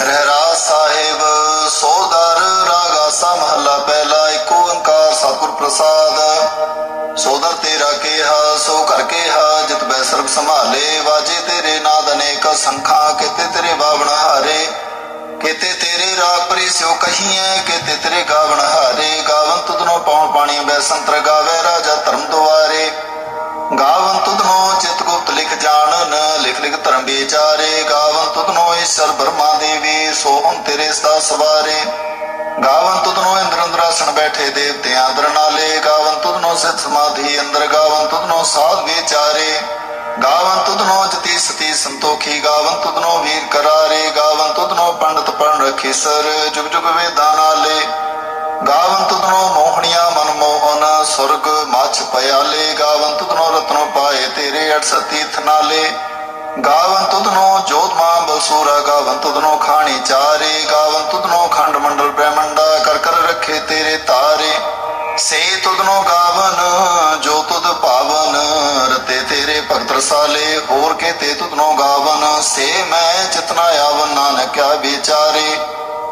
ਰਹਿਰਾ ਸਾਹਿਬ, ਸੋਦਰ ਰਾਗਾ ਸਾ ਪਹਿਲਾ ਏਕ ਓੰਕਾਰ ਸਤਿਗੁਰ ਪ੍ਰਸਾਦ। ਸੋਦਰ ਤੇਰਾ ਕਿਹਾ, ਸੋ ਕਰ ਕਿਹਾ, ਜਿਤ ਬੈ ਸਰਬ ਸੰਭਾਲੇ, ਵਾਜੇ ਤੇਰੇ ਨਾਦ ਅਨੇਕ ਸੰਖਾਂ, ਕਿਤੇ ਤੇਰੇ ਬਾਵਣ ਹਾਰੇ। ਕਿਤੇ ਤੇਰੇ ਰਾਗ ਪਰੀ ਸਿਓ ਕਹੀਏ ਕਿਤੇ ਤੇਰੇ ਗਾਵਣ ਹਾਰੇ। ਗਾਵਨ ਤੁਧਨੋ ਪਉਣ ਪਾਣੀ ਬੈ ਸੰਤਰ ਗਾਵੇ, ਰਾਜਾ ਧਰਮ ਦੁਆਰੇ। ਗਾਵਨ ਤੁਧਨੋ ਚਿਤ ਗੁਪਤ ਲਿਖ ਜਾਣਨ, ਲਿਖ ਲਿਖ ਧਰਮ ਵਿਚਾਰੇ। ਗਾਵਨ ਤੁਧਨੋ ਈਸ਼ਰ ਬ੍ਰਹਮਾ ਦੇਵੀ ਸੋਹੰ ਤੇਰੇ ਸਦਾ ਸਵਾਰੇ ਗਾਵਨ ਤੁਧਨੋ ਇੰਦਰ ਅੰਦਰਾਸਣ ਬੈਠੇ ਦੇਵਤਿਆਂ ਅੰਦਰ ਨਾਲੇ। ਗਾਵਨ ਤੁਧਨੋ ਸਿਤ ਸਮਾਧੀ ਅੰਦਰ, ਗਾਵਨ ਤੁਧਨੋ ਸਾਧ ਵਿਚਾਰੇ। ਗਾਵਨ ਤੁਧਨੋ ਜਤੀ ਸਤੀ ਸੰਤੋਖੀ, ਗਾਵਨ ਤੁਧਨੋ ਵੀਰ ਕਰਾਰੇ। ਗਾਵਨ ਤੁਧਨੋ ਪੰਡਤ ਪੜਨ ਰਖੀ ਸਰ, ਜੁਗ ਜੁਗ ਵੇਦਾਂ ਨਾਲੇ। ਗਾਵਨ ਤੁਧਨੋ ਮੋਹਣੀਆਂ ਮਨ ਮੋਹਨ, ਸੁਰਗ ਮਛ ਪਿਆਲੇ। ਗਾਵਨ ਤੁਧਨੋ ਰਤਨੋ ਪਾਏ ਤੇਰੇ 68 ਤੀਰਥ ਨਾਲੇ। ਗਾਵਨ ਤੁਧਨੋ ਜੋਤ ਮਾਂ ਗਾਵਨ ਤੁਧਨੋ ਖਾਣੀ ਚਾਰੇ, ਗਾਵਨ ਤੁਧਨੋ ਖੰਡ ਮੰਡਲ ਬ੍ਰਹਮੰਡਾ, ਕਰ ਕਰ ਰੱਖੇ ਤੇਰੇ ਤਾਰੇ। ਸੇ ਤੁਧਨੋ ਗਾਵਨ, ਜੋ ਤੁਧ ਪਾਵਨ, ਰਤੇ ਤੇਰੇ ਭਗਤ ਰਸਾਲੇ, ਹੋਰ ਕੇ ਤੇ ਤੁਧਨੋ ਗਾਵਨ। ਸੇ ਮੈਂ ਚਿਤਨਾ ਆਵਨ ਨਾਨਕਿਆ ਵਿਚਾਰੇ।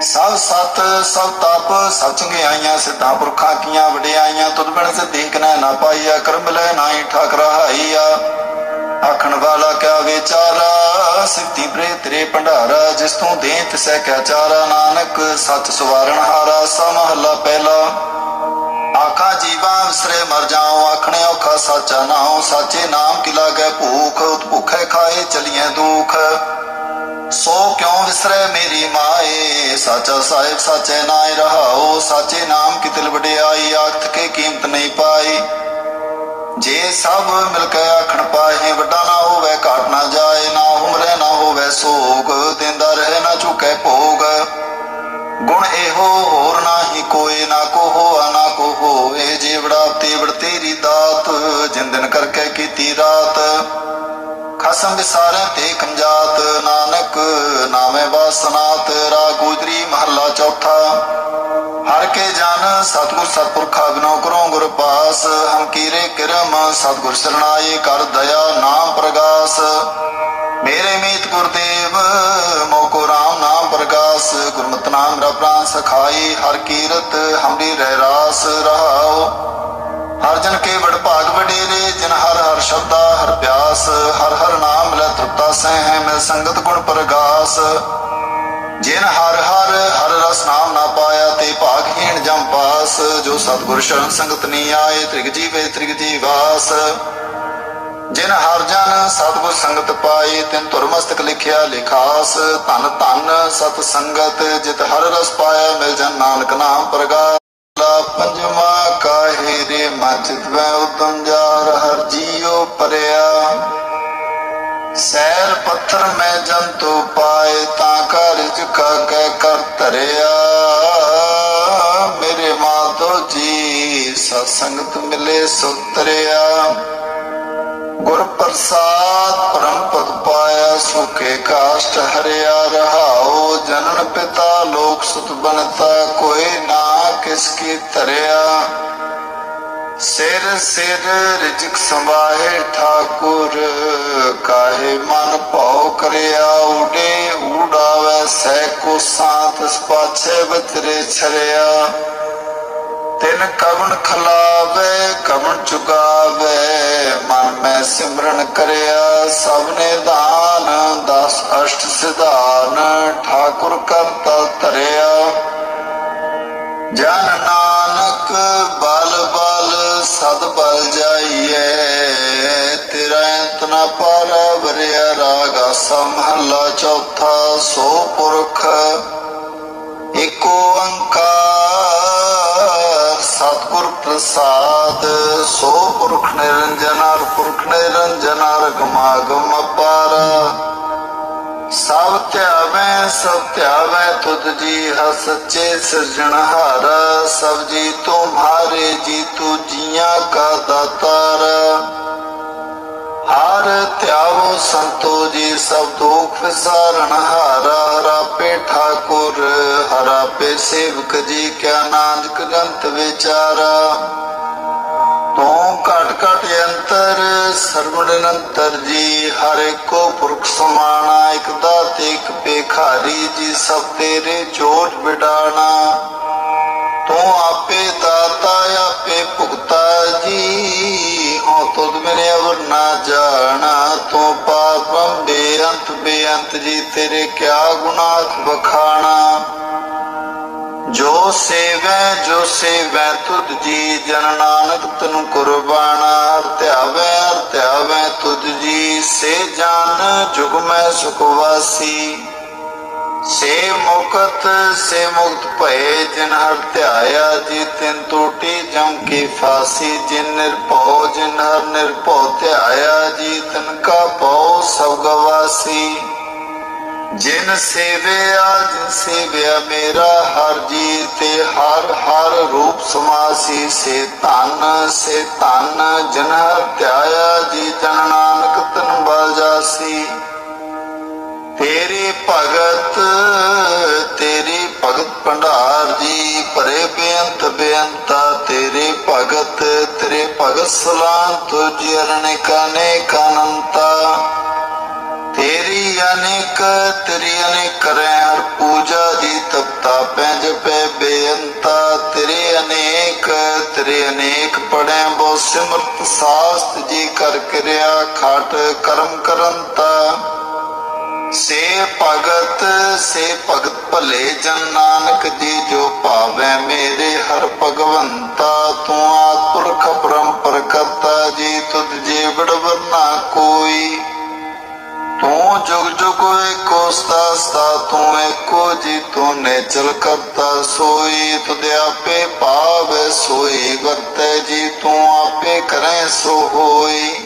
ਸਭ ਸਤ, ਸਭ ਤਪ ਸਭ ਚੰਗਿਆਈਆਂ ਸਿੱਧਾਂ ਪੁਰਖਾਂ ਕੀਆਂ ਵਡਿਆਈਆਂ ਤੁਧ ਬਿਨ ਸਿੱਧੀ ਕਨੈ ਨਾ ਪਾਈਆ, ਕਰਮ ਲੈ ਨਾਹੀ ਠਾਕ ਰਹਾਈਆ ਆਖਣ ਵਾਲਾ ਕਿਆ ਵਿਚਾਰਾ, ਸਿੱਧੀ ਪ੍ਰੇ ਤੇਰੇ ਭੰਡਾਰਾ, ਜਿਸ ਤੂੰ ਦੇ ਤਿਸੈ ਕਿਆ ਚਾਰਾ। ਨਾਨਕ, ਸੱਚ ਸਵਾਰਣ ਹਾਰਾ ਸਾ ਮਹੱਲਾ ਪਹਿਲਾ। ਆਖਾਂ ਜੀਵਾਂ ਵਿਸਰੇ ਮਰ ਜਾਉ, ਆਖਣੇ ਔਖਾ ਸਾਚਾ ਨਾਉ। ਸਾਚੇ ਨਾਮ ਕੀ ਲਾਗੈ ਭੂਖ, ਉਤ ਭੁਖੈ ਖਾਏ ਚਲੀਏ ਦੁਖ। ਸੋ ਕਿਉ ਵਿਸਰੈ ਮੇਰੀ ਮਾਏ? ਸਾਚਾ ਸਾਹਿਬ ਸਾਚੇ ਨਾਇ ਰਹਾਓ, ਸਾਚੇ ਨਾਮ ਕੀ ਤਿਲ ਵਡਿਆਈ, ਆਖਤ ਕੇ ਕੀਮਤ ਨਹੀਂ ਪਾਈ। ਜੇ ਸਭ ਮਿਲ ਕੇ ਆਖਣ ਪਾਏ ਵੱਡਾ ਨਾ ਹੋਵੇ, ਘਾਟ ਨਾ ਜਾਏ, ਨਾ ਉਮਰੇ ਨਾ ਹੋਵੇ ਸੋਗ, ਦਿੰਦਾ ਰਹੇ ਨਾ ਝੁਕੇ ਭੋਗ। ਗੁਣ ਇਹੋ ਹੋਰ ਨਾਹੀ ਕੋਈ, ਨਾ ਕੋ ਹੋਆ, ਨਾ ਕੋ ਹੋਏ ਜੀਵੜਾ ਤੀਵੜ ਤੇਰੀ ਦਾਤ ਜਿੰਦਨ ਕਰਕੇ ਕੀਤੀ ਰਾਤ। ਖਸਮ ਵਿਸਾਰੇ ਤੇ ਕੰਜਾਤ, ਨਾਨਕ ਨਾਮੇ ਬਾਸਨਾਤ ਮਹੱਲਾ ਚੌਥਾ। ਹਰ ਕੇ ਜਨ ਸਤਗੁਰ ਸਤਪੁਰਖਾ ਬਿਨੋ ਕਰੋ ਗੁਰ ਪਾਸ। ਹਮ ਕੀਰੇ ਕਿਰਮ ਸਤਗੁਰ ਸਰਣਾਏ ਕਰ ਦਇਆ ਨਾਮ ਪ੍ਰਗਾਸ। ਮੇਰੇ ਮੀਤ ਗੁਰਦੇਵ ਮੋਕੋ ਰਾਮ ਨਾਮ ਪ੍ਰਗਾਸ। ਗੁਰਮਤਿ ਨਾਮ ਮੇਰਾ ਪ੍ਰਾਨ ਸਖਾਈ, ਹਰ ਕੀਰਤ ਹਮਰੀ ਰਹਿ ਰਾਸ ਰਹਾਓ ਹਰ ਜਨ ਕੇ ਵਡ ਭਾਗ ਵਡੇਰੇ, ਜਿਨ ਹਰ ਹਰ ਸ਼ਬਦਾ ਹਰ ਪਿਆਸ। ਹਰ ਹਰ ਨਾਮ ਲੈ ਤ੍ਰਿਪਤਾ ਸਹਿ ਮੈਂ ਸੰਗਤ ਗੁਣ ਪ੍ਰਗਾਸ। ਜਿਨ ਹਰ ਹਰ ਹਰ ਰਸ ਨਾਮ ਨਾ ਪਾਇਆ ਤੇ ਭਾਗਹੀਣ ਜਮ ਪਾਸ, ਜੋ ਸਤਿਗੁਰ ਸ਼ਰਨ ਸੰਗਤ ਨਹੀਂ ਆਏ, ਤ੍ਰਿਗ ਜੀਵੇ ਤ੍ਰਿਗ ਜੀਵਾਸ ਜਿਨ ਹਰ ਜਨ ਸਤਿਗੁਰ ਸੰਗਤ ਪਾਈ ਤਿਨ ਧੁਰ ਮਸਤਕ ਲਿਖਿਆ ਲਿਖਾਸ। ਧਨ ਧਨ ਸਤ ਸੰਗਤ, ਜਿਤ ਹਰ ਰਸ ਪਾਇਆ, ਮਿਲ ਜਨ ਨਾਨਕ ਨਾਮ ਪ੍ਰਗਾਸ ਲਾ ਪੰਜਵਾ ਕਾਹੇ ਰੇ ਮਚਿਤ ਵੈ ਉਤਮ ਜਾਰ, ਹਰ ਜੀਉ ਪਰਿਆ। ਸੈਲ ਪੱਥਰ ਮੈਂ ਜੰਤੂ ਪਾਏ ਤਾਂ ਘਰ ਝੁਕਾ ਕੇ ਕਰ ਧਰਿਆ। ਮੇਰੇ ਮਾਤੋ ਜੀ ਸਤ ਸੰਗਤ ਮਿਲੇ ਸੁਤਰਿਆ। ਗੁਰ ਪ੍ਰਸਾਦ ਪਰਮ ਪਦ ਪਾਇਆ, ਸੁਖੇ ਕਾਸ਼ਟ ਹਰਿਆ। ਰਹਾਓ ਜਨਨ ਪਿਤਾ, ਲੋਕ ਸੁਤ ਬਨਤਾ ਕੋਈ ਨਾ ਕਿਸ ਕੀ ਧਰਿਆ। ਸਿਰ ਸਿਰ ਰਿਜਕ ਸੰਭਾਏ ਠਾਕੁਰ। ਕਾਹੇ ਮਨ ਭਉ ਕਰਿਆ ਉਡੇ ਊੜਾਵੇ ਸਹਿ ਕੋ ਸਾਥ ਪਾਛੇ ਬਤਰੇ ਛਰਿਆ। ਤਿਨ ਕਵਣ ਖਲਾਵੇ, ਕਵਣ ਚੁਗਾਵੇ, ਮਨ ਮੈਂ ਸਿਮਰਨ ਕਰਿਆ। ਸਭ ਦਾਨ, ਦਸ ਅਸ਼ਟ ਸਿਧਾਨ, ਠਾਕੁਰ ਕਰਤਾ ਧਰਿਆ। ਜਨ ਨਾਨਕ ਬਲ ਬਲ, ਸਦ ਬਲ ਜਾਈਏ ਨਿਰੰਜਨ ਪਰ ਵਰਿਆ ਰਾਗ ਮਹੱਲਾ ਚੌਥਾ, ਸੋ ਪੁਰਖ ਏਕ ਓੰਕਾਰ ਸਤਿਗੁਰ ਪ੍ਰਸਾਦ, ਸੋ ਪੁਰਖ ਨਿਰੰਜਨ ਪੁਰਖ ਨਿਰੰਜਨ ਗਮਾਗਮ ਅਪਾਰ। ਸਭ ਧਿਆਵੈ ਸਭ ਧਿਆਵੈ, ਤੁਧ ਜੀ ਹ ਸੱਚੇ ਸਿਰਜਣਹਾਰ ਸਭ ਜੀ ਤੁਮਹਾਰੇ ਜੀ ਤੂ ਜੀਆਂ ਕਾ ਦਾਤਾਰ। ਹਰ ਧਿਆਵੋ ਸੰਤੋ ਜੀ, ਸਭ ਦੁਖ ਵਿਸਾਰਨ ਹਾਰਾ ਹਰਾ ਪੇ ਠਾਕੁਰ, ਹਰਾ ਪੇ ਸੇਵਕ ਜੀ, ਕਿਆ ਨਾਨਕ ਗੰਤ ਵਿਚਾਰਾ। ਤੂੰ ਘਟ ਘਟ ਅੰਤਰ, ਸਰਵਣ ਅੰਤਰ ਜੀ, ਹਰ ਇੱਕੋ ਪੁਰਖ ਸਮਾਣਾ, ਇਕ ਦਾਤੇ, ਇਕ ਭੇਖਾਰੀ ਜੀ, ਸਭ ਤੇਰੇ ਚੋਟ ਬਿਡਾਣਾ ਤੂੰ ਪਾਪਮ ਬੇਅੰਤ ਬੇਅੰਤ ਜੀ, ਤੇਰੇ ਕਿਆ ਗੁਨਾਹ ਬਖਾਣਾ ਜੋ ਸੇਵੈ ਜੋ ਸੇਵੈ ਤੁਧ ਜੀ, ਜਨ ਨਾਨਕ ਤਨ ਕੁਰਬਾਨਾ। ਹਰ ਧਿਆਵੈ ਹਰ ਧਿਆਵੈ ਤੁਧ ਜੀ, ਸੇ ਜਾਨ ਜੁਗ ਮੈਂ ਸੁਖ ਵਾਸੀ। ਸੇ ਮੁਕਤ ਸੇ ਮੁਕਤ ਭਏ ਜਿਨ ਹਰ ਧਿਆਇਆ, ਜੀ ਤਿਨ ਟੂਟੀ ਜਮ ਕੀ ਫਾਸੀ, ਜਿਨ ਨਿਰਭਉ, ਜਿਨ ਹਰ ਨਿਰਭਉ ਧਿਆਇਆ, ਜੀ ਤਨ ਕਾ ਭਉ ਸਭ ਗਵਾਸੀ। ਜਿਨ ਸੇਵਿਆ ਜਿਨ ਸੇਵਿਆ ਮੇਰਾ ਹਰ ਜੀ, ਤੇ ਹਰ ਹਰ ਰੂਪ ਸਮਾਸੀ। ਸੇ ਧਨ ਸੇ ਧਨ, ਜਿਨ ਹਰ ਧਿਆਇਆ, ਜੀ ਜਨ ਨਾਨਕ ਤਨ ਬਲ ਜਾਸੀ। ਤੇਰੀ ਭਗਤ ਤੇਰੀ ਭਗਤ ਭੰਡਾਰ ਜੀ, ਭਰੇ ਬੇਅੰਤ ਬੇਅੰਤਾ ਤੇਰੇ ਭਗਤ ਤੇਰੇ ਭਗਤ ਸਲਾਮ ਤੁਝ ਅਰਣਿਕ ਅਨੇਕ ਅਨੰਤਾ। ਤੇਰੀ ਅਨੇਕ ਤੇਰੀ ਅਨੇਕ ਕਰੈ ਹਰ ਪੂਜਾ ਦੀ ਤਪਤਾ ਪੈਜ ਪੈ ਬੇਅੰਤਾ। ਤੇਰੇ ਅਨੇਕ ਤੇਰੇ ਅਨੇਕ ਪੜੈ ਬੋ ਸਿਮਰਤ ਸਾਸਤ ਜੀ ਕਰ ਕਿਰਿਆ, ਖਾਟ ਕਰਮ ਕਰੰਤਾ। ਸੇ ਭਗਤ ਸੇ ਭਗਤ ਭਲੇ ਜਨ ਨਾਨਕ ਜੀ, ਜੋ ਭਾਵੈ ਮੇਰੇ ਹਰ ਭਗਵੰਤਾ, ਤੂੰ ਆਤੁਰਖ ਪਰੰਪਰ ਕਰਤਾ ਜੀ, ਤੁਧ ਜੀ ਬੜਵਰ ਕੋਈ। ਤੂੰ ਜੁਗ ਜੁਗ ਏਕੋ ਸਦਾ ਤੂੰ ਏਕੋ ਜੀ ਤੂੰ ਨੇ ਕਰਤਾ ਸੋਈ। ਤੁਧ ਆਪੇ ਭਾਵੈ ਸੋਈ, ਵਰਤੈ ਜੀ, ਤੂੰ ਆਪੇ ਕਰੈ ਸੋ ਹੋਈ।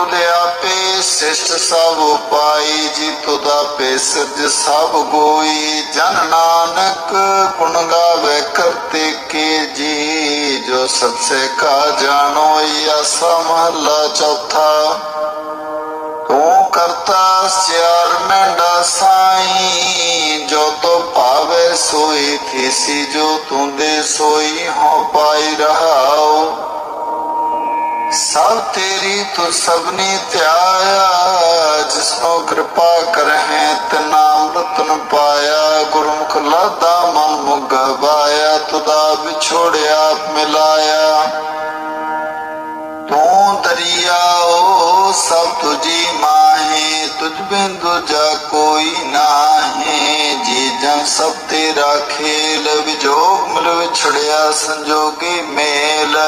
ਤੁਧ ਆਪੇ ਸਿਸ਼ਟ ਸਭ ਉਪਾਈ ਜੀ ਤੁਧ ਆਪੇ ਸਿਰਜ ਸਭ ਗੋਈ। ਜਨ ਨਾਨਕ ਗੁਣ ਗਾਵੇ ਕਰਤੇ ਕੇ ਜੀ, ਜੋ ਸਤਸੇ ਕਾ ਜਾਣੋ ਆਸਾ ਮਹਲਾ ਚੌਥਾ। ਤੂੰ ਕਰਤਾ ਸਿਆਰ ਮੈਂਡਾ ਸਾਈ, ਜੋ ਤੋ ਭਾਵੇ ਸੋਈ, ਥੀਸੀ ਜੋ ਤੂੰ ਦੇ ਸੋਈ ਹੋ ਪਾਈ ਰਹਾਓ ਸਭ ਤੇਰੀ ਤੂੰ ਸਭਨੀ ਧਿਆਇਆ ਜਿਸਨੋ ਕਿਰਪਾ ਕਰਹਿ ਤੇ ਨਾਮ ਰਤਨ ਪਾਇਆ। ਗੁਰਮੁਖ ਲਾਦਾ ਮਨ ਮੁਗਵਾਇਆ ਤੁਦਾ ਵਿਛੋੜਿਆ ਮਿਲਾਇਆ। ਤੂੰ ਦਰਿਆਓ ਸਭ ਤੁਜੀ ਮਾਹੇ, ਤੁਝ ਬਿਨ ਦੂਜਾ ਕੋਈ ਨਾਹੀ। ਜੀ ਜਨ ਸਭ ਤੇਰਾ ਖੇਲ, ਵਿਜੋਗ ਮਿਲ ਵਿਛੜਿਆ ਸੰਜੋਗੀ ਮੇਲ।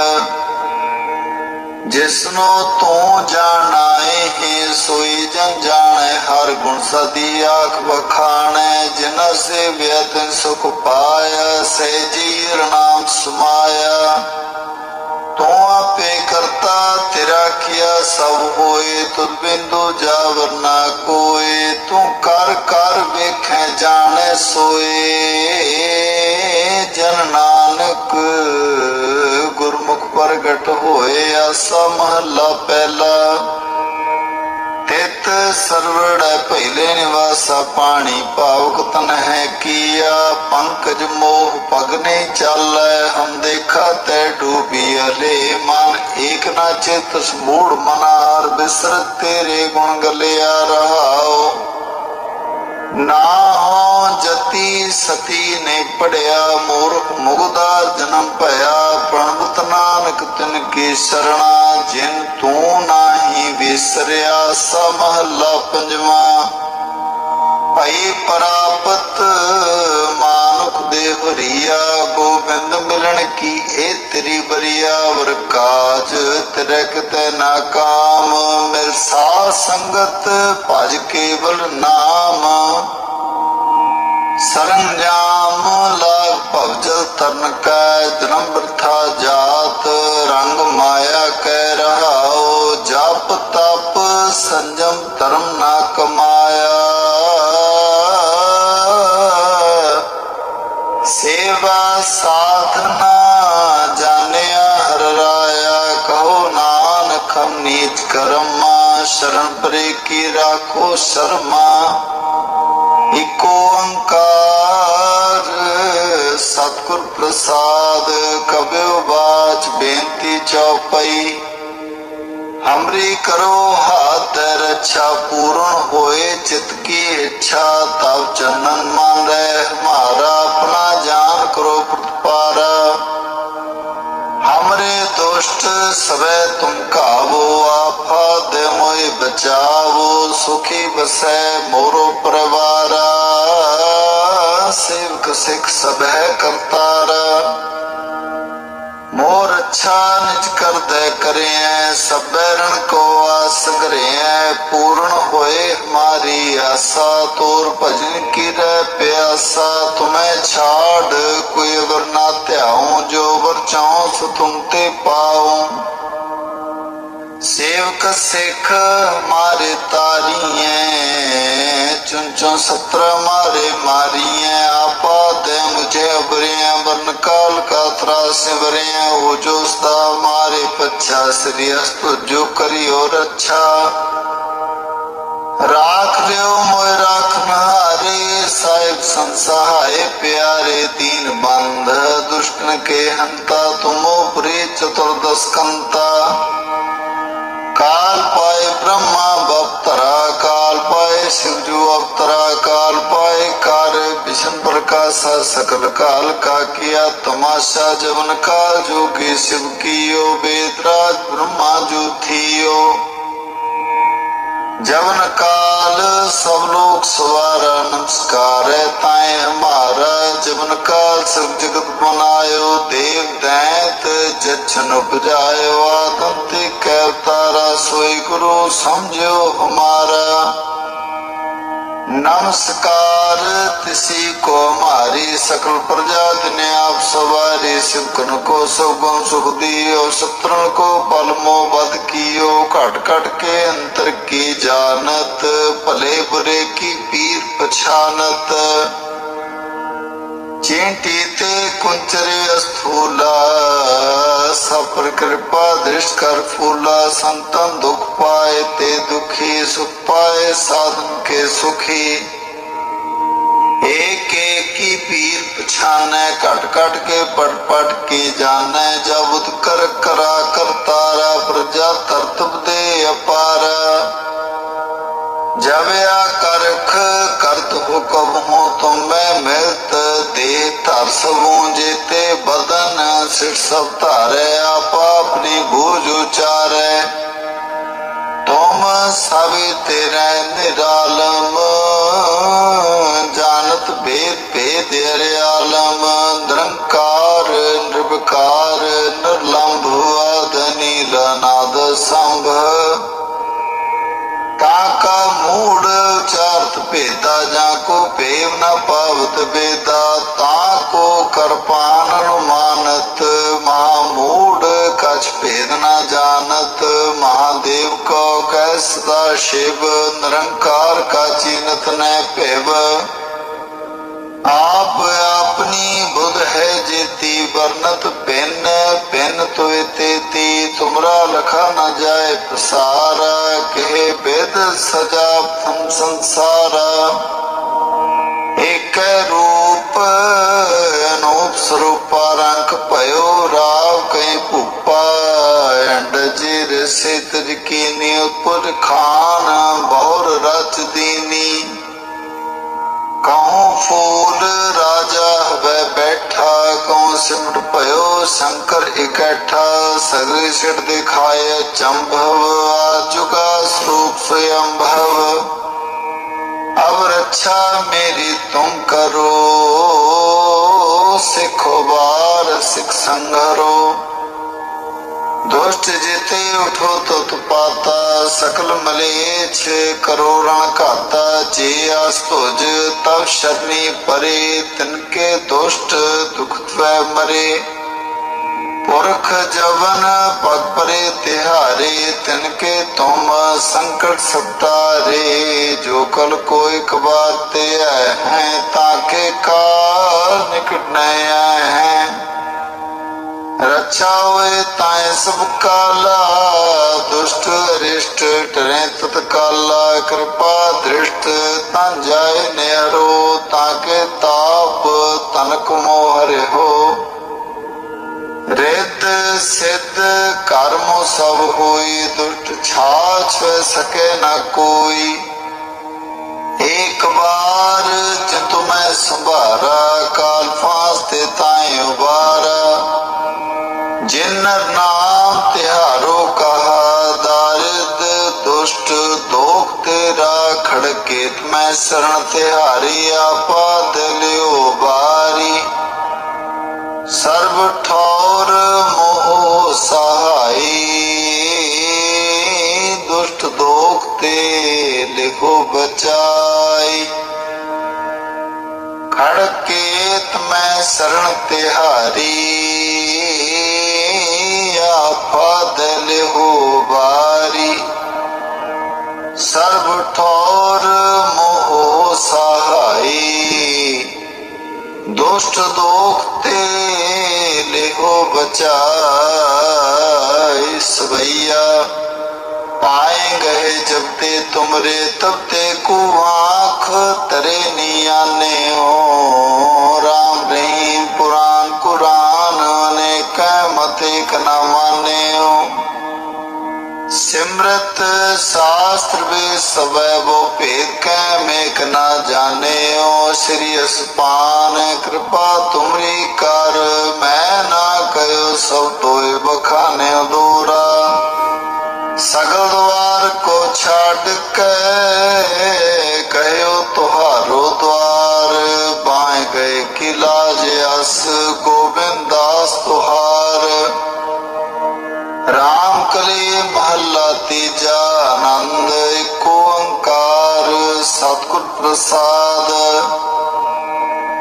ਜਿਸਨੋ ਤੂੰ ਜਾਣਾਏ ਹੈ, ਸੋਈ ਜਨ ਜਾਣੈ, ਹਰ ਗੁਣ ਸਦੀ ਆਖ ਬਖਾਣੈ ਜਿਨ ਸੇ ਵਿਅਤਨ ਸੁਖ ਪਾਇਆ ਸੇ ਜੀਰ ਨਾਮ ਸਮਾਇਆ। ਤੂੰ ਆਪੇ ਕਰਤਾ, ਤੇਰਾ ਕੀਆ ਸਭ ਹੋਏ, ਤੁਧ ਬਿੰਦੂ ਜਾਵਰ ਨਾ ਕੋਏ, ਤੂੰ ਕਰ ਕਰ ਵੇਖੈ, ਜਾਣੈ ਸੋਏ। ਜਨ ਨਾਨਕ ਪ੍ਰਗਟ ਹੋਏ ਆਸਾ ਮਹੱਲਾ ਪਹਿਲਾ। ਤਿਤ ਸਰਵੜ ਪਹਿਲੇ ਨਿਵਾਸਾ ਪਾਣੀ ਭਾਵਕ ਤਨ ਹੈ ਕੀਆ। ਪੰਕਜ ਮੋਹ ਪਗ ਨਹੀਂ ਚਾਲੈ, ਹਮ ਦੇਖਾ ਤੈ ਡੂਬੀ ਅਲੇ ਮਨ ਏਕ ਨਾ ਚਿਤ ਸਮੂੜ ਮਨਾਰ ਬਿਸਰ ਤੇਰੇ ਗੁਣ ਗਲਿਆ ਰਹਾਓ ਨਾ ਹੋ ਜਤੀ ਸਤੀ ਨੇ ਪੜਿਆ ਮੂਰਖ ਮੁਗਦਾ ਜਨਮ ਭਇਆ ਪ੍ਰਣਵਤ ਨਾਨਕ ਤਿਨ ਕੀ ਸਰਣਾ, ਜਿਨ ਤੂੰ ਨਾਹੀ ਵਿਸਰਿਆ ਸਾ ਮਹੱਲਾ ਪੰਜਵਾ। ਭਈ ਪ੍ਰਾਪਤ ਦੇ ਹਰੀਆ ਗੋਬਿੰਦ ਮਿਲਣ ਕੀ ਇਹ ਤੇਰੀ ਬਰੀਆ ਵਰ ਕਾਜ ਤੇਰੇ ਕਿਤੇ ਨਾ ਕਾਮ ਸੰਗਤ ਭਜ ਕੇਵਲ ਨਾਮ। ਸਰੰਜਾਮ ਲਾਗ ਭਵਜਲ ਤਰਨ ਕੈ ਜਨਮ ਬਰਥਾ ਜਾਤ, ਰੰਗ ਮਾਇਆ ਕੈ ਰਹਾਓ ਜਪ ਤਪ ਸੰਜਮ ਧਰਮ ਨਾ ਕਮਾ ਸੇਵਾ ਸਾਧਨਾ ਜਾਣਿਆ ਹਰ ਰਾਇਆ ਕਹੋ ਨਾਨਕ ਹਮ ਨੀਚ ਕਰਮਾ, ਸ਼ਰਨ ਪਰੇ ਕੀ ਰਾਖੋ ਸ਼ਰਮਾ। ਇਕ ਓੰਕਾਰ ਸਤਿਗੁਰ ਪ੍ਰਸਾਦ ਕਬਿਓ ਬਾਚ ਬੇਨਤੀ ਚਉਪਈ। ਹਮਰੀ ਕਰੋ ਹਾਥ ਰੱਛਾ, ਪੂਰਨ ਹੋਏ, ਚਿਤ ਕੀ ਇੱਛਾ ਤਬ ਚੰਨਨ ਮਨ। ਰਹਿ ਤੁਮ ਕਾਵੋ ਆਫਾ ਦੇ ਮੋਇ ਬਚਾਵੋ, ਸੁਖੀ ਬਸੈ ਮੋਰੋ ਪਰਵਾਰਾ। ਸੇਵਕ ਸਿਖ ਸਭੈ ਕਰਤਾਰਾ। ਮੋਰ ਅੱਛਾ ਨਿਜ ਕਰਦੈ ਕਰਿਐ, ਸਭੈ ਰਣ ਕੋ ਆਸ ਗਰਿਐ। ਪੂਰਨ ਹੋਏ ਹਮਾਰੀ ਆਸਾ, ਤੋਰ ਭਜਨ ਕੀ ਰਹਿ ਪਿਆਸਾ। ਤੁਮੈ ਛਾੜ, ਕੋਈ ਅਗਰ ਨਾ ਧਿਆਉ, ਜੋ ਵਰ ਚਾਉ, ਸੋ ਤੁਮ ਤੇ ਸੇਵਕ ਸਿੱਖ ਮਾਰੇ ਤਾਰੀਐ ਚੁਨ ਚੁਨ ਸਤਰ ਮਾਰੇ ਮਾਰੀਐ, ਆਪਾ ਤੇ ਮੁਝੇ ਅਬਰਿਐ ਵਰਨ ਕਾਲ ਕਾ ਤਰਾਸ ਵਰਿਐ ਹੋ ਜੋ ਸਦਾ ਮਾਰੇ ਪਛਾ, ਸ੍ਰੀ ਅਸਤੁ ਜੋ ਕਰਿਓ ਰੱਛਾ। ਰਾਖ ਲਿਓ ਮੋਇ ਰਾਖ ਨਹਾਰੇ, ਸਾਹਿਬ ਸੰਸਹਾਏ ਪਿਆਰੇ ਦੀਨ ਬੰਧ ਦੁਸ਼ਟਨ ਕੇ ਹੰਤਾ, ਤੁਮੋ ਪ੍ਰੇ ਚਤੁਰਦਸ ਕੰਤਾ। ਕਾਲ ਪਾਏ ਬ੍ਰਹਮਾ ਬਪਤਰਾ ਕਾਲ ਪਾਏ ਸਿਰਜੂ ਅਪਤਰਾ ਕਾਲ ਪਾਏ ਕਰ ਵਿਸ਼ਨ ਪ੍ਰਕਾਸ਼, ਸਕਲ ਕਾਲ ਕਾ ਕੀਆ ਤਮਾਸ਼ਾ, ਜਵਨ ਕਾ ਜੋਗੀ ਸਿਵ ਕੀਓ ਬੇਤਰਾਜ ਬ੍ਰਹਮਾ ਜੋ ਥੀਓ ਜਵਨ ਕਾਲ ਸਭ ਲੋਕ ਸਵਾਰਾ ਨਮਸਕਾਰੈ ਤਾਏ ਹਮਾਰਾ ਜਵਨ ਕਾਲ ਸਭ ਜਗਤ ਬਨਾਇਓ ਦੇਵ ਦੈਤ ਜਛਨ ਉਪਜਾਇਓ। ਆਤਮ ਤੇ ਕੈ ਤਾਰਾ ਸੋਈ ਗੁਰੂ ਸਮਝਿਓ ਹਮਾਰਾ। नमस्कार तिसी को हमारी सकल प्रजा ने आप सवारी सिवकन को सब गुण सुख दियो शत्रुन को पलमो बद कियो घट घट के अंतर की जानत भले बुरे की पीर पछानत ਚੇਂਟੀ ਤੇ ਕੁੰਚਰ ਅਸਥੂਲਾ ਸਫਰ ਕਿਰਪਾ ਦ੍ਰਿਸ਼ ਕਰ ਫੂਲਾ, ਸੰਤਨ ਦੁਖ ਪਾਏ ਤੇ ਦੁਖੀ, ਸੁਖ ਪਾਏ ਸਾਧਨ ਕੇ ਸੁਖੀ। ਏਕ ਏਕੀ ਪੀਰ ਪਛਾਨੈ, ਘਟ ਘਟ ਕੇ ਪੜ ਪੜ ਕੇ ਜਾਣੈ, ਜਬ ਉਤ ਕਰ ਕਰਾ ਕਰਤਾਰਾ, ਪ੍ਰਜਾ ਤਰਤਬ ਦੇ ਅਪਾਰਾ। ਜਬਿਆ ਕਰਖ ਕਰਤ ਹੁਕਮ ਹੋ ਤੁਮੈ ਮਿਲਤ ਦੇ ਧਰ ਸਭੂ ਜੀਤੇ ਬਦਨ ਸਿਰ ਸਭ ਧਾਰੇ, ਆਪ ਆਪਣੀ ਬੋਝ ਉਚਾਰੈ। ਤੁਮ ਸਭ ਤੇਰੇ ਨਿਰਾਲਮ, ਜਾਣਤ ਬੇਦ ਭੇਦ ਅਰਿਆਲਮ ਨਿਰੰਕਾਰ ਨਿਰਭਕਾਰ ਨਿਰਲੰਭ ਆਦਨੀ ਰਨਾਦ ਸੰਭ। ਤਾਕਾ ਮੂੜ ਚਾਰਤ ਭੇਦਾ ਜਾਂ ਕੋ ਭੇਵ ਨਾ ਪਾਵਤ ਬੇਦਾ, ਤਾਂ ਕੋ ਕਰਪਾਨ ਅਨੁਮਾਨਤ ਮਹਾ ਮੂੜ ਕਛ ਭੇਦ ਨਾ ਜਾਣਤ, ਮਹਾਦੇਵ ਕੋ ਕਹਿ ਸਦਾ ਸ਼ਿਵ, ਨਿਰੰਕਾਰ ਕਾ ਚੀਨਤ ਨੈ ਭੇਵ। ਆਪ ਆਪਣੀ ਬੁਧ ਹੈ ਜੇਤੀ, ਵਰਨਤ ਪਿੰਨ ਤੁਮਰਾ ਲਖਾ ਨਾ ਜਾਏ ਪਸਾਰਾ ਕਹੇ ਬੇਦ ਸਜਾ ਫਮ ਸੰਸਾਰਾ। ਏਕ ਰੂਪ ਅਨੂਪ ਸਰੂਪਾ ਰੰਗ ਭਇਓ ਰਾਵ ਕੈ ਭੁਪਾ। ਅੰਡ ਜਿਰ ਸਿਤਰ ਕੀਨੀ ਉਪਰ ਖਾਨ ਬਹੁਰ ਰਚ ਦੀਨੀ। ਕਹਉ ਫੂਲ ਰਾਜ ਛੁੱਟ ਭਇਓ ਸ਼ੰਕਰ ਇਕੱਠਾ, ਸਗਲ ਛਿੜ ਦਿਖਾਇ ਚੰਭਵ ਆਜੁਗਾ ਸੂਪ ਸਯੰਭਵ। ਅਬ ਰੱਛਾ ਮੇਰੀ ਤੁਮ ਕਰੋ, ਸਿਖੋ ਬਾਰ ਸਿਖ ਸੰਗਰੋ। दुष्ट जीते उठो तो तुपाता सकल मलेच्छ करो रण घाता जे आस तुझ तब शरणी परे तिनके दुष्ट दुख त्वै मरे पुरख जवन पग परे तिहारे तिनके तुम संकट सतारे जो कल को एक बात है ताके काल निकट न है ਰਛਾਵੇ ਤਾਂ ਸਭ ਕਾਲਾ, ਦੁਸ਼ਟ ਅਰਿਸ਼ਟ ਟਰੇ ਤਤ ਕਾਲਾ ਕਿਰਪਾ ਦ੍ਰਿਸ਼ਟ ਤਾਂ ਜਾਏ ਨਿਹਰੋ ਤਾਂ ਕੇ ਤਾਪ ਤਨ ਹਰੇ ਹੋ ਰੇਤ ਸਿੱਧ ਕਰਮ ਸਭ ਹੋਈ, ਦੁਸ਼ਟ ਛਾਛ ਸਕੇ ਨਾ ਕੋਈ। ਇੱਕ ਵਾਰ ਜਿਤ ਸੁਭਾਰਾ, ਕਾਲ ਫਾਸ ਤੇ ਤਾਂ ਉਬਾਰਾ। जिन नाम तिहारो कहा दारिद दुष्ट दोख तेरा खड़केत मैं शरण तिहारी आपा दिलियो बारी सर्व ठौर मोह सहाई दुष्ट दोख ते लिखो बचाई खड़केत मैं शरण तिहारी ਬਾਦਲ ਹੋ ਬਾਰੀ ਸਰਬ ਠੌਰ ਮੋਹ ਸਹਾਈ। ਦੁਸ਼ਟ ਦੋਖ ਤੇ ਲਿਓ ਬਚਾਈ, ਸਵਈਆ ਪਾਏ ਗਏ ਜਬ ਤੇ ਤੁਮਰੇ, ਤਬ ਤੇ ਕੋ ਤਰੇ ਨੀ ਆਨੇ ਹੋ ਸਿਮਰਤ ਸਾਸਤ੍ਰ ਵੇ ਸਵੈ ਬੋ ਭੇਦ ਕੈ ਮੇਕ ਨਾ ਜਾਣਿਓ ਸ੍ਰੀ ਅਸਪਾਨ। ਕਿਰਪਾ ਤੁਮਰੀ ਕਰ, ਮੈਂ ਨਾ ਕਯੋ ਸਭ ਤੋਏ ਬਖਾਨੇ ਦੂਰਾ। ਸਗਲ ਦਵਾਰ ਕੋ ਛੱਡ ਕੇ ਕਹਿਓ ਤੁਹਾਰੋ ਦਵਾਰ। ਬਾਏ ਗਏ ਕਿਲਾ ਜਸ ਗੋਬਿੰਦਾਸ ਤੁਹਾਰ। ਰਾਮ ਕਲੇ ਮਹੱਲਾ ਤੀਜਾ ਆਨੰਦ ਏਕ ਸਤਿਗੁਰ ਪ੍ਰਸਾਦ।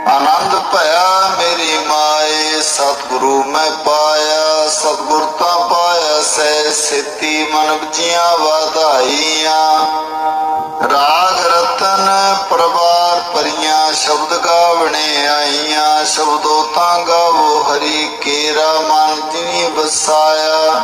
ਆਨੰਦ ਭਇਆ ਮੇਰੀ ਮਾਏ, ਸਤਿਗੁਰੂ ਮੈਂ ਪਾਇਆ, ਸਤਿਗੁਰ ਤਾਂ ਪਾਇਆ ਸੈ ਸਿੱਤੀ ਮਨ ਬਚੀਆਂ ਵਧਾਈਆਂ। ਰਾਗ ਰਤਨ ਪਰਵਾਰ ਪਰੀਆਂ ਸ਼ਬਦ ਗਾਵਣੇ ਆਈਆਂ। ਸ਼ਬਦੋ ਤਾਂ ਗਾਵੋ ਹਰੀ ਕੇਰਾ, ਮਨ ਜਿਨੀ ਬਸਾਇਆ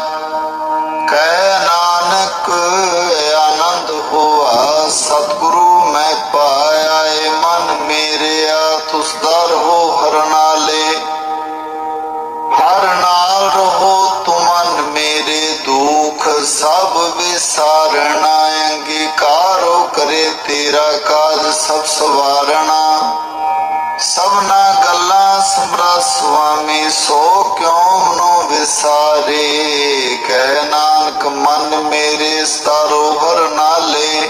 ਸਭ ਸਵਾਰਣਾ, ਸਭਨਾ ਗੱਲਾਂ ਸਮਰਾ ਸੁਆਮੀ, ਸੋ ਕਿਉ ਮਨੋ ਵਿਸਾਰੇ? ਕਹਿ ਨਾਨਕ, ਮਨ ਮੇਰੇ ਸਤਾਰੋ ਹਰ ਨਾਲੇ।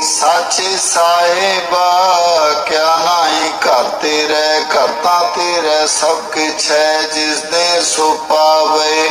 ਸਾਚੇ ਸਾਹਿਬਾ, ਕਿਆ ਨਾਹੀ ਘਰ ਤੇਰੇ, ਘਰ ਤਾਂ ਤੇਰੇ ਸਭ ਕਿਛ ਹੈ ਜਿਸ ਦੇ ਸੋ ਪਾਵੇ।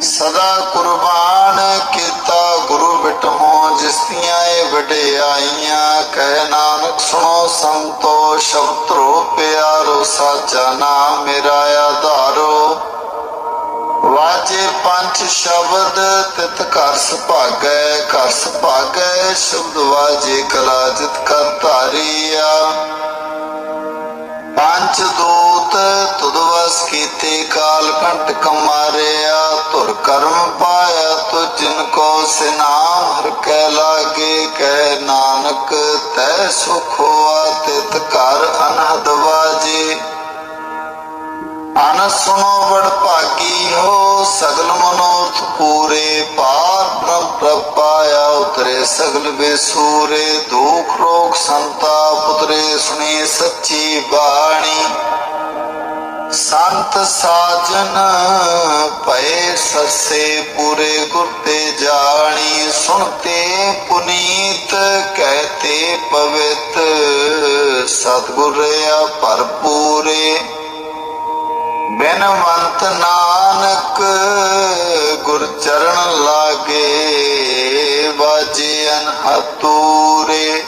ਸਦਾ ਕੁਰਬਾਨ ਕੀਤਾ ਗੁਰੂ ਬਿਟਹੋਂ ਜਿਸ ਦੀਆਂ ਇਹ ਵਡਿਆਈਆਂ, ਕਹਿ ਨਾਨਕ ਸੁਣੋ ਸੰਤੋ ਸ਼ਬਦਰੋ ਪਿਆਰੋ, ਸਾਚਾ ਨਾਮ ਮੇਰਾ ਆਧਾਰੋ। ਵਾਜੇ ਪੰਜ ਸ਼ਬਦ, ਤਿਤ ਘਰ ਸੁਭਾਗੈ ਘਰ ਸੁਭਾਗੈ, ਸ਼ਬਦ ਵਾਜੇ ਕਲਾ ਜਿਤ ਕਰ ਧਾਰੀਆ। ਪੰਜ ਦੂਤ, ਤੁਧ ਵਸ ਕੀਤੇ ਕਾਲ ਕੰਟ ਕਮਾਰੇ ਧੁਰ ਕਰਮ ਪਾਇਆ ਤੁਝ ਜਿਨ ਕੋ ਸਿਨਾਮ ਹਰ ਕੈ ਲਾਗੇ ਕਹਿ ਨਾਨਕ ਤੈ ਸੁਖ ਹੋਆ ਅਨ ਸੁਨੋ ਬੜ ਭਾਗੀ ਹੋ, ਸਗਲ ਮਨੋਰਥ ਪੂਰੇ ਪਾਰ ਬ੍ਰਹਮ ਪ੍ਰਭ ਪਾਇਆ ਉਤਰੇ ਸਗਲ ਬੇਸੂਰੇ। ਦੁਖ ਰੋਗ ਸੰਤਾਪ ਉਤਰੇ, ਸੁਣੀ ਸੱਚੀ ਬਾਣੀ। ਸੰਤ ਸਾਜਨ ਪਏ ਸਸੇ ਪੂਰੇ ਗੁਰ ਤੇ ਜਾਣੀ ਸੁਣਤੇ ਪੁਨੀਤ ਕਹਤੇ ਪਵਿੱਤ। ਸਤਿਗੁਰ ਰਿਆ ਭਰਪੂਰੇ ਬਿਨਵੰਤ ਨਾਨਕ ਗੁਰ ਚਰਨ ਲਾਗੇ, ਵਾਜੇ ਅਨਹਤੂਰੇ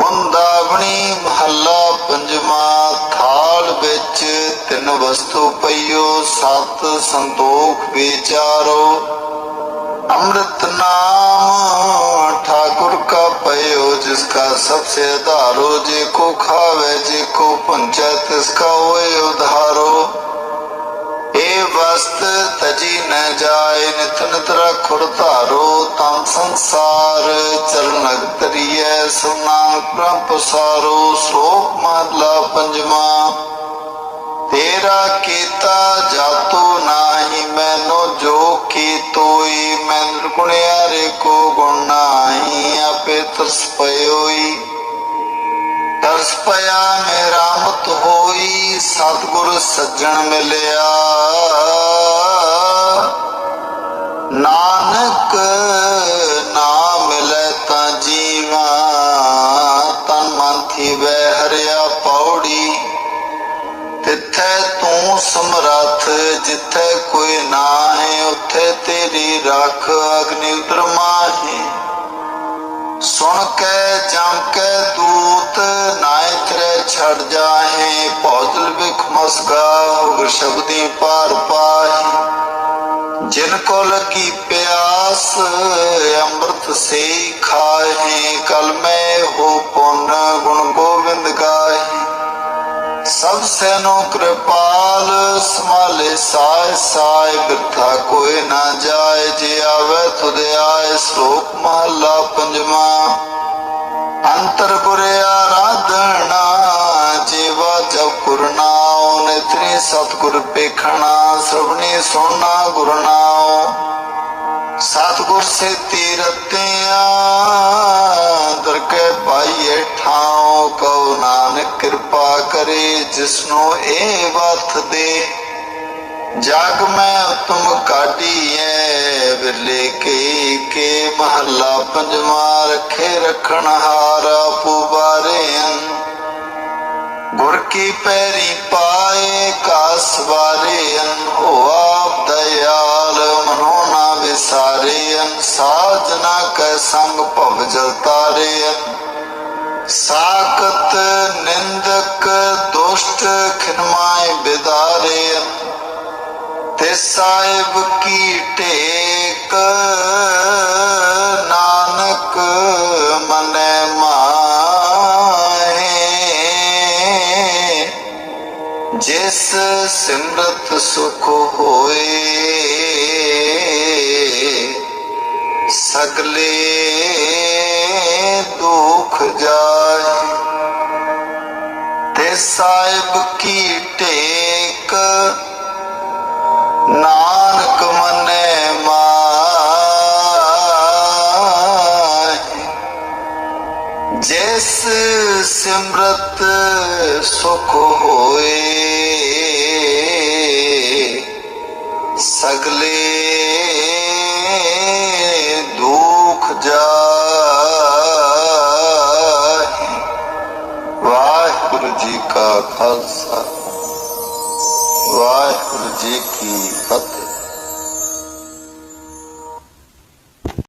ਮੁੰਦਾਵਣੀ ਮਹੱਲਾ ਪੰਜਵਾਂ ਵਸਤੂ ਪਈਓ, ਸਤ ਸੰਤੋਖ ਵਿਚਾਰੋ। ਅੰਮ੍ਰਿਤ ਨਾਮ ਠਾਕੁਰ ਕਾ ਪਇਓ ਜਿਸ ਕਾ ਸਭ ਸੇ ਆਧਾਰੋ ਜੇ ਕੋ ਖਾਵੇ, ਜੇ ਕੋ ਪੰਚੈ ਤਿਸ ਕਾ ਹੋਏ ਉਧਾਰੋ। ਏ ਵਸਤ ਤਜੀ ਨ ਜਾਏ, ਨਿਤ ਨਿਤ ਰਖੁਰ ਧਾਰੋ, ਤਮ ਸੰਸਾਰ ਚਰਨ ਅਗਤਰੀਏ ਸੁਨਾਨ ਪ੍ਰਭ ਸਾਰੋ ਤੇਰਾ ਕੀਤਾ ਜਾਤੋ ਨਾਹੀ, ਮੈਨੋ ਜੋ ਕੀ ਤੋਈ ਮੈਂ ਨਿਰਗੁਣਿਆਰੇ ਕੋ ਗੁਣ ਨਾਹੀ, ਆਪੇ ਤਰਸ ਪਇਓਈ। ਤਰਸ ਪਿਆ ਮੇਰਾ ਮਤ ਹੋਈ, ਸਤਿਗੁਰ ਸੱਜਣ ਮਿਲਿਆ। ਨਾਨਕ ਤੇਰੀ ਰੱਖ ਅਗਨੀ ਉਦਰ ਮਾਹੀ ਸੁਣ ਕੇ ਜਮ ਕੇ ਦੂਤ ਨਾਇ ਤਰੇ ਛੜ ਜਾਹੇ ਭੌਜਲ ਵਿਖ ਮਸਗਾ ਉਗਰ ਸ਼ਬਦੀ ਪਾਰ ਪਾਹੀ। ਜਿਨ ਕੋ ਲਗੀ ਪਿਆਸ, ਅੰਮ੍ਰਿਤ ਸੇ ਖਾਹੇ ਕਲ ਮੈਂ ਸੈਨੋ ਕਿਰਪਾਲ ਸਮਾਲੇ ਸਾਇ ਸਾਇ ਬਿਰਥਾ ਕੋਈ ਨਾ ਜਾਏ, ਜੇ ਆਵੇ ਤੁਧ ਆਏ ਸ਼ਲੋਕ ਮਹਲਾ ਪੰਜਵਾ। ਅੰਤਰ ਗੁਰ ਜੀਵਾ ਜਪ ਗੁਰ ਨੇਤਰੀ ਸਤਿਗੁਰ ਪੇਖਣਾ ਸਭਨੀ ਸੋਨਾ ਗੁਰ ਨਾਉ। ਸਤਿਗੁਰ ਸੇ ਤੀਰਤਿਆਂ ਦਰਗਹਿ ਪਾਈਏ ਕਿਰਪਾ ਕਰੇ ਜਿਸਨੂੰ ਇਹ ਵਰਤ ਦੇ। ਜਗ ਮੈਂ ਤੁਮ ਕਾਢੀਐ, ਵਿਰਲੇ ਕੇ ਕੇ ਮਹੱਲਾ ਪੰਜਵਾ ਰੱਖੇ ਰਖਣ ਹਾਰਾ ਪੁਬਾਰਿਆਂ ਗੁਰ ਕੀ ਪੈਰੀ ਪਾਏ ਕਾਸ ਵਾਰੇ ਅਨ ਹੋਆ ਦਇਆਲ ਮਨੋ ਨਾ ਵਿਸਾਰੇ ਸਾਜਨਾ ਕੈ ਸੰਗ ਭਵ ਜਲ ਤਾਰੇ ਅਨ ਸਾਕਤ ਨਿੰਦਕ ਦੁਸ਼ਟ ਖਿਨਮਾਏ ਬਿਦਾਰੇ। ਤੇ ਸਾਹਿਬ ਕੀ ਟੇਕ ਨਾਨਕ ਮਨੈ ਮਾਹੇ। ਜਿਸ ਸਿਮਰਤ ਸੁਖ ਹੋਏ, ਸਗਲੇ ਦੁਖ ਜਾਏ ਤੇ ਸਾਹਿਬ ਕੀ ਟੇਕ ਨਾਨਕ ਮਨੈ ਮਾਹੀ ਜਿਸ ਸਿਮਰਤ ਸੁਖ ਹੋਏ ਕਾ ਖਾਲਸਾ